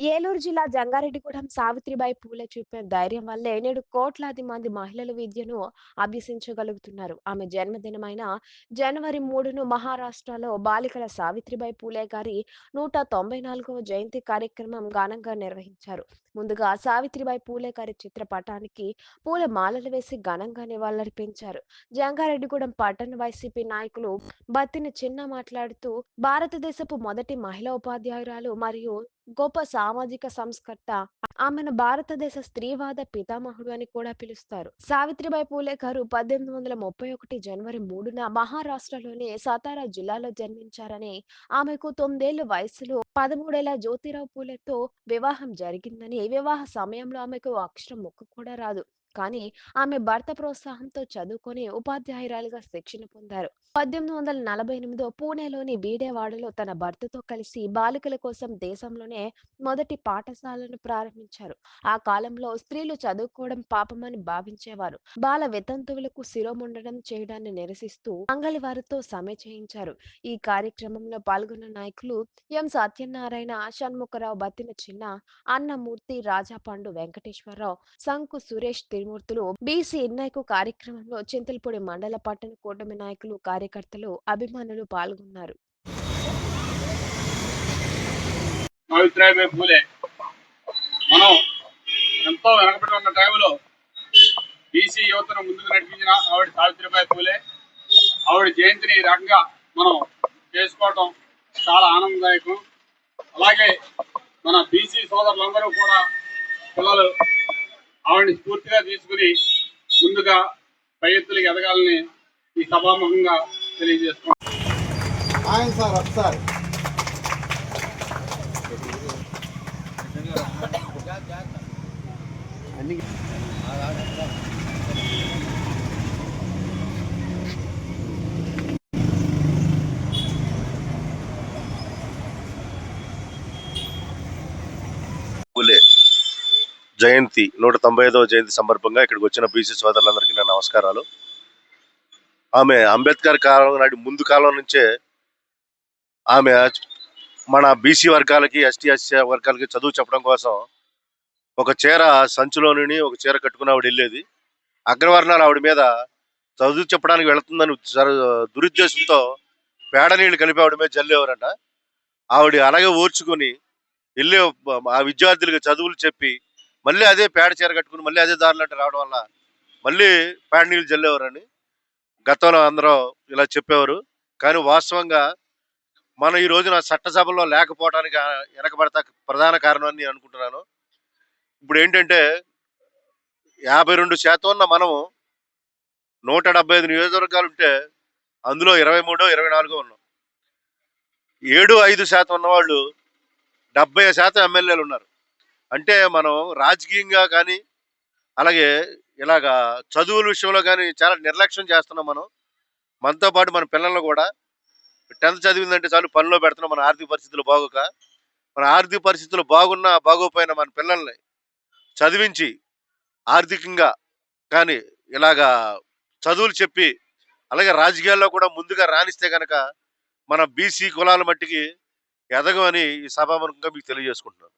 ఏలూరు జిల్లా జంగారెడ్డిగూడెం సావిత్రిబాయి పూలే చూపిన ధైర్యం వల్లే నేడు కోట్లాది మంది మహిళలు విద్యను అభ్యసించగలుగుతున్నారు. ఆమె జన్మదినమైన జనవరి మూడును మహారాష్ట్రలో బాలికల సావిత్రిబాయి పూలే గారి నూట తొంభై నాలుగవ జయంతి కార్యక్రమం ఘనంగా నిర్వహించారు. ముందుగా సావిత్రిబాయి పూలే గారి చిత్రపటానికి పూల మాలలు వేసి ఘనంగా నివాళులర్పించారు. జంగారెడ్డిగూడెం పట్టణ వైసీపీ నాయకులు బత్తిని చిన్న మాట్లాడుతూ భారతదేశపు మొదటి మహిళా ఉపాధ్యాయురాలు మరియు గొప్ప సామాజిక సంస్కర్త. ఆమెను భారతదేశ స్త్రీవాద పితామహుడు అని కూడా పిలుస్తారు. సావిత్రిబాయి పూలే గారు పద్దెనిమిది వందల ముప్పై ఒకటి జనవరి మూడున మహారాష్ట్రలోని సతారా జిల్లాలో జన్మించారని ఆమెకు తొమ్మిదేళ్ళ వయసులో పదమూడేళ్ళ జ్యోతిరావు పూలేతో వివాహం జరిగిందని వివాహ సమయంలో ఆమెకు అక్షరం ముక్కు కూడా రాదు. కానీ ఆమె భర్త ప్రోత్సాహంతో చదువుకొని ఉపాధ్యాయురాలుగా శిక్షణ పొందారు. పద్దెనిమిది వందల నలభై ఎనిమిదో పూణేలోని బీడేవాడలో తన భర్తతో కలిసి బాలికల కోసం దేశంలోనే మొదటి పాఠశాలను ప్రారంభించారు. ఆ కాలంలో స్త్రీలు చదువుకోవడం పాపమని భావించేవారు. బాల వితంతువులకు శిరోముండడం చేయడాన్ని నిరసిస్తూ మంగళవారితో సమ్మె చేయించారు. ఈ కార్యక్రమంలో పాల్గొన్న నాయకులు ఎం. సత్యనారాయణ షణ్ముఖరావు బతిన చిన్న అన్నమూర్తి రాజాపండు వెంకటేశ్వరరావు శంకు సురేష్ తిరుమూర్తులు బీసీ ఇన్నైకు కార్యక్రమంలో చింతలపూడి మండల పట్టణ కూటమి నాయకులు కార్యకర్తలు అభిమానులు పాల్గొన్నారు. మనం ఎంతో వెనకబడి ఉన్న టైంలో బీసీ యువతను ముందుకు నడిపించిన ఆవిడ సావిత్రిబాయి పూలే. ఆవిడ జయంతిని ఈ రకంగా మనం చేసుకోవటం చాలా ఆనందదాయకం. అలాగే మన బీసీ సోదరులందరూ కూడా పిల్లలు ఆవిడని స్ఫూర్తిగా తీసుకుని ముందుగా పై ఎత్తులకు ఎదగాలని ఈ సభాముఖంగా తెలియజేస్తున్నాం. ఆయన సార్ ఒకసారి అన్ని పూలే జయంతి నూట తొంభై ఐదవ జయంతి సందర్భంగా ఇక్కడికి వచ్చిన బీసీ సోదరులందరికీ నా నమస్కారాలు. ఆమె అంబేద్కర్ కాలం నాటి ముందు కాలం నుంచే ఆమె మన బీసీ వర్గాలకి ఎస్టీ ఎస్సీ వర్గాలకి చదువు చెప్పడం కోసం ఒక చీర సంచిలోని ఒక చీర కట్టుకుని ఆవిడ వెళ్ళేది. అగ్రవర్ణాలు ఆవిడ మీద చదువు చెప్పడానికి వెళుతుందని దురుద్దేశంతో పేడ నీళ్ళు కలిపి ఆవిడ మీద జల్లేవారంట. ఆవిడ అలాగే ఓర్చుకొని వెళ్ళే ఆ విద్యార్థులకు చదువులు చెప్పి మళ్ళీ అదే పేడ చీర కట్టుకుని మళ్ళీ అదే దారిలో రావడం వల్ల మళ్ళీ పేడ నీళ్ళు చల్లేవారని గతంలో అందరూ ఇలా చెప్పేవారు. కానీ వాస్తవంగా మనం ఈ రోజున చట్టసభలో లేకపోవడానికి వెనకబడతా ప్రధాన కారణం అని నేను అనుకుంటున్నాను. ఇప్పుడు ఏంటంటే యాభై రెండు శాతం ఉన్న మనము నూట డెబ్బై ఐదు నియోజకవర్గాలు ఉంటే అందులో ఇరవై మూడో ఇరవై నాలుగో ఉన్నాం. ఏడు ఐదు శాతం ఉన్నవాళ్ళు డెబ్బై శాతం ఎమ్మెల్యేలు ఉన్నారు. అంటే మనం రాజకీయంగా కానీ అలాగే ఇలాగా చదువుల విషయంలో కానీ చాలా నిర్లక్ష్యం చేస్తున్నాం మనం. మనతో పాటు మన పిల్లలను కూడా. టెన్త్ చదివిందంటే చాలు పనిలో పెడుతున్నాం మన ఆర్థిక పరిస్థితులు బాగోక. మన ఆర్థిక పరిస్థితులు బాగున్నా బాగోపోయినా మన పిల్లల్ని చదివించి ఆర్థికంగా కానీ ఇలాగా చదువులు చెప్పి అలాగే రాజకీయాల్లో కూడా ముందుగా రాణిస్తే కనుక మన బీసీ కులాల మట్టికి ఎదగమని ఈ సభాముఖంగా మీకు తెలియజేసుకుంటున్నాను.